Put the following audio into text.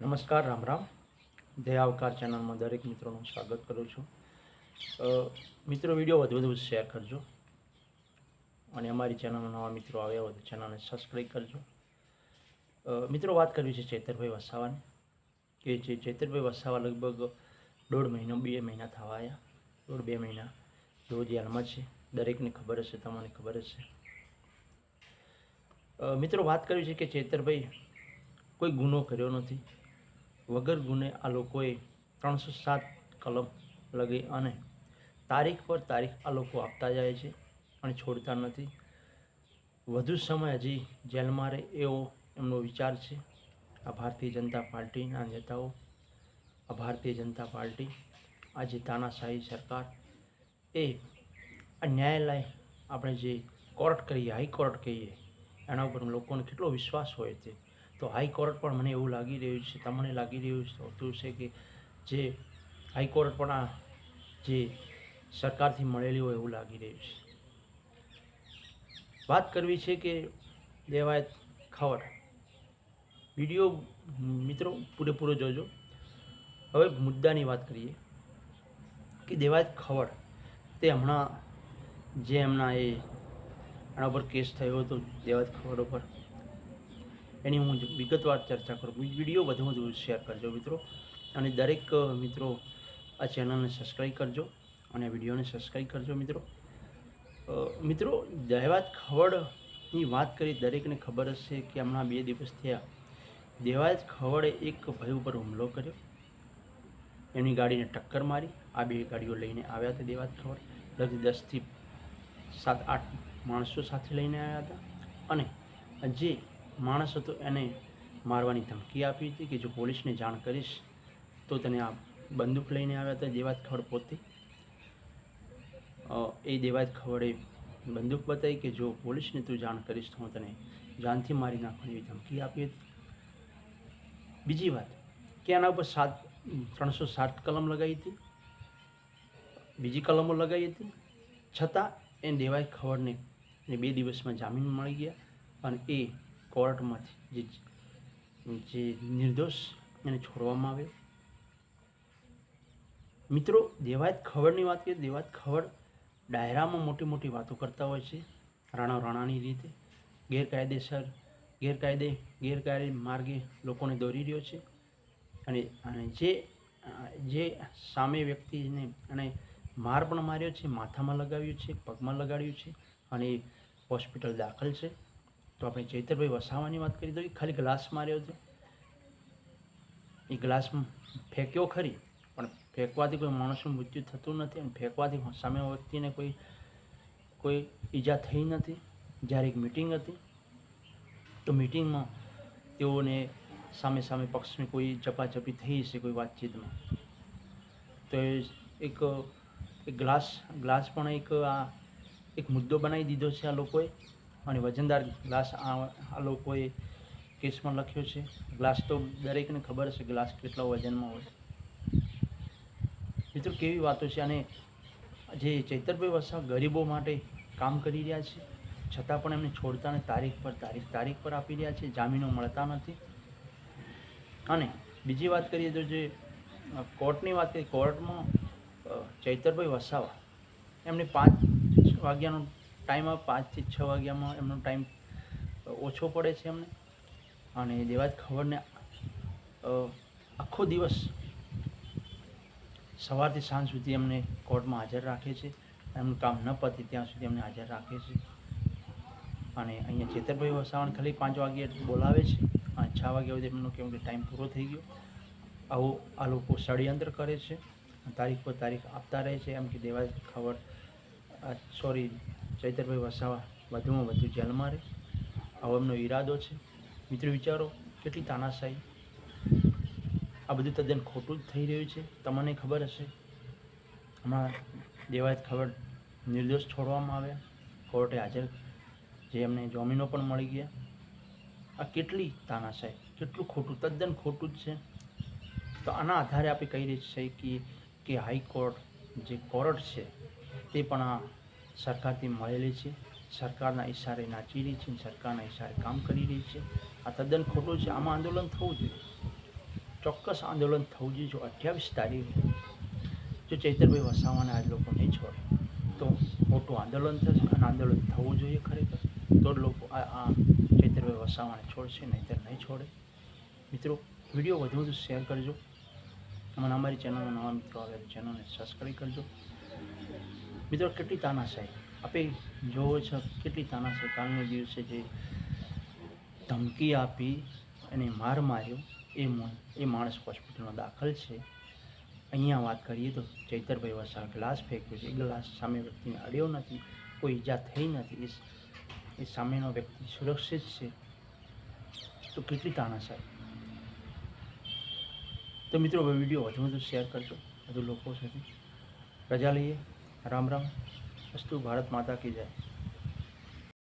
નમસ્કાર, રામ રામ. દયાવકાર ચેનલમાં દરેક મિત્રોનું સ્વાગત કરું છું. મિત્રો, વીડિયો વધુ વધુ શેર કરજો અને અમારી ચેનલમાં નવા મિત્રો આવ્યા હોય તો ચેનલને સબસ્ક્રાઈબ કરજો. મિત્રો, વાત કરવી છે ચેતરભાઈ વસાવાની કે જે ચેતરભાઈ વસાવા લગભગ દોઢ મહિનો, બે મહિના થવા આવ્યા દોઢ બે મહિના જેઓ જેલમાં છે. દરેકને ખબર હશે, તમને ખબર હશે. મિત્રો, વાત કરવી છે કે ચેતરભાઈ કોઈ ગુનો કર્યો નથી. વગર ગુને આ લોકોએ ત્રણસો સાત કલમ લગી અને તારીખ પર તારીખ આ લોકો આપતા જાય છે અને છોડતા નથી. વધુ સમય હજી જેલમાં રહે એવો એમનો વિચાર છે. આ ભારતીય જનતા પાર્ટીના નેતાઓ, આ ભારતીય જનતા પાર્ટી આજે તાનાશાહી સરકાર, એ ન્યાયાલય આપણે જે કોર્ટ કહીએ હાઈકોર્ટ કહીએ, એના ઉપર લોકોને કેટલો વિશ્વાસ હોય છે. તો હાઈકોર્ટ પણ મને એવું લાગી રહ્યું છે, તમને લાગી રહ્યું હોતું છે કે જે હાઈકોર્ટ પણ આ જે સરકારથી મળેલી હોય એવું લાગી રહ્યું છે. વાત કરવી છે કે દેવાયત ખબર. વીડિયો મિત્રો પૂરેપૂરો જોજો. હવે મુદ્દાની વાત કરીએ કે દેવાયત ખવડ તે હમણાં જે એમના એ એના પર કેસ થયો હતો, દેવાયત ખવડ ઉપર. એની હું વિગતવાર ચર્ચા કરું. વીડિયો વધુ વધુ શેર કરજો મિત્રો. અને દરેક મિત્રો આ ચેનલને સબસ્ક્રાઈબ કરજો અને વિડીયોને સબસ્ક્રાઈબ કરજો મિત્રો. મિત્રો દહેવાત ખવડની વાત કરી દરેકને ખબર હશે કે હમણાં બે દિવસ થયા. દેવાજ ખવડે એક ભાઈ ઉપર હુમલો કર્યો. એમની ગાડીને ટક્કર મારી. આ બે ગાડીઓ લઈને આવ્યા હતા દેવાજ ખવડ. લગભગ દસથી સાત, આઠ માણસો સાથે લઈને આવ્યા હતા. અને જે માણસ હતો, એને મારવાની ધમકી આપી હતી કે જો પોલીસને જાણ કરીશ, તો તને આ બંદૂક લઈને આવ્યા હતા દેવાજ ખવડ પોતે? એ દેવાજ ખવડે બંદૂક બતાવી કે જો પોલીસને તું જાણ કરીશ, તો હું તને જાનથી મારી નાખવાની એવી ધમકી આપી હતી. બીજી વાત, કે એના ઉપર સાત, ત્રણસો સાત કલમ લગાવી હતી? બીજી કલમો લગાવી હતી? છતાં એ દેવાય ખવડને બે દિવસમાં જામીન મળી ગયા અને એ કોર્ટમાંથી જે જે નિર્દોષ એને છોડવામાં આવ્યો. મિત્રો, દેવાયત ખવડની વાત કરીએ, દેવાયત ખવડ ડાયરામાં મોટી મોટી વાતો કરતા હોય છે, રાણા રાણાની રીતે, ગેરકાયદેસર, ગેરકાયદે ગેરકાયદે માર્ગે લોકોને દોરી રહ્યો છે. અને અને જે જે સામે વ્યક્તિને અને માર પણ માર્યો છે, માથામાં લગાવ્યું છે, પગમાં લગાડ્યું છે અને હોસ્પિટલ દાખલ છે. તો આપણે ચૈતરભાઈ વસાવાની વાત કરી દઈએ ખાલી ગ્લાસ માર્યો છે. એ ગ્લાસ ફેંક્યો ખરી, પણ ફેંકવાથી કોઈ માણસનું મૃત્યુ થતું નથી અને ફેંકવાથી સામે વ્યક્તિને કોઈ કોઈ ઈજા થઈ નથી. જ્યારે એક મિટિંગ હતી, તો મિટિંગમાં તેઓને સામે સામે પક્ષની કોઈ ઝપાઝપી થઈ હશે કોઈ વાતચીતમાં. તો એ એક ગ્લાસ ગ્લાસ પણ એક આ, એક મુદ્દો બનાવી દીધો છે આ લોકોએ. અને વજનદાર ગ્લાસ આ લોકોએ કેસમાં લખ્યો છે. ગ્લાસ તો દરેકને ખબર છે ગ્લાસ કેટલા વજનમાં હોય. મિત્રો, કેવી વાતો છે? અને જે ચૈતરભાઈ વસા ગરીબો માટે કામ કરી રહ્યા છે, છતાં પણ એમને છોડતા ને તારીખ પર તારીખ તારીખ પર આપી રહ્યા છે. જામીનો મળતા નથી. અને બીજી વાત કરીએ તો જે કોર્ટની વાત કરીએ, કોર્ટમાં ચૈતરભાઈ વસાવા એમને પાંચ વાગ્યાનો ટાઈમ પાંચથી છ વાગ્યામાં એમનો ટાઈમ ઓછો પડે છે એમને. અને દેવાજ ખબરને આખો દિવસ સવારથી સાંજ સુધી એમને કોર્ટમાં હાજર રાખે છે. એમનું કામ ન પતે ત્યાં સુધી એમને હાજર રાખે છે. અને અહીંયા ચેતરભાઈ વસાવાને ખાલી પાંચ વાગે બોલાવે છે. અને છ વાગ્યા સુધી એમનો કેમ કે ટાઈમ પૂરો થઈ ગયો. આવું, આ લોકો ષડયંત્ર કરે છે. તારીખ પર તારીખ આપતા રહે છે. એમ કે દેવાજ ખબર સોરી ચૈતરભાઈ વસાવા વધુમાં વધુ જેલમાં રહે આવો એમનો ઈરાદો છે. મિત્રો વિચારો, કેટલી તાનાશાહી. આ બધું તદ્દન ખોટું જ થઈ રહ્યું છે. તમને ખબર હશે. હમણાં દેવાયત ખબર નિર્દોષ છોડવામાં આવ્યા. કોર્ટે હાજર જે એમને જામીનો પણ મળી ગયા. આ કેટલી તાનાશાહી, કેટલું ખોટું તદ્દન ખોટું જ છે. તો આના આધારે આપણે કહી રહી કે કે હાઈકોર્ટ જે કોર્ટ છે, તે પણ આ સરકારથી મળેલી છે. સરકારના ઇશારે નાચી રહી છે સરકારના ઇશારે કામ કરી રહી છે. આ તદ્દન ખોટું છે. આમાં આંદોલન થવું જોઈએ. ચોક્કસ આંદોલન થવું જોઈએ. જો અઠ્યાવીસ તારીખે જો ચૈતરભાઈ વસાવાને આજ લોકો નહીં છોડે, તો મોટું આંદોલન થશે અને આંદોલન થવું જોઈએ ખરેખર. તો જ લોકો આ ચૈતરભાઈ વસાવાને છોડશે, નહીંતર નહીં છોડે. મિત્રો, વીડિયો વધુ વધુ શેર કરજો. અને અમારી ચેનલમાં નવા મિત્રો આવે ચેનલને સબસ્ક્રાઈબ કરજો. મિત્રો, કેટલી તાનાશાહી. આપે જોવો છો, કેટલી તાનાશાહી. કાલના દિવસે જે ધમકી આપી અને માર માર્યો, એ એ માણસ હોસ્પિટલમાં દાખલ છે. અહીંયા વાત કરીએ તો ચૈતરભાઈ વસા ગ્લાસ ફેંક્યો છે. ગ્લાસ સામે વ્યક્તિને અડ્યો નથી. કોઈ ઈજા થઈ નથી. એ સામેનો વ્યક્તિ સુરક્ષિત છે. તો કેટલી તાનાશાહી. તો મિત્રો વીડિયો વધુ વધુ શેર કરજો. વધુ લોકો સુધી રજા લઈએ. રામ રામ અસ્તુ ભારત માતા કી જય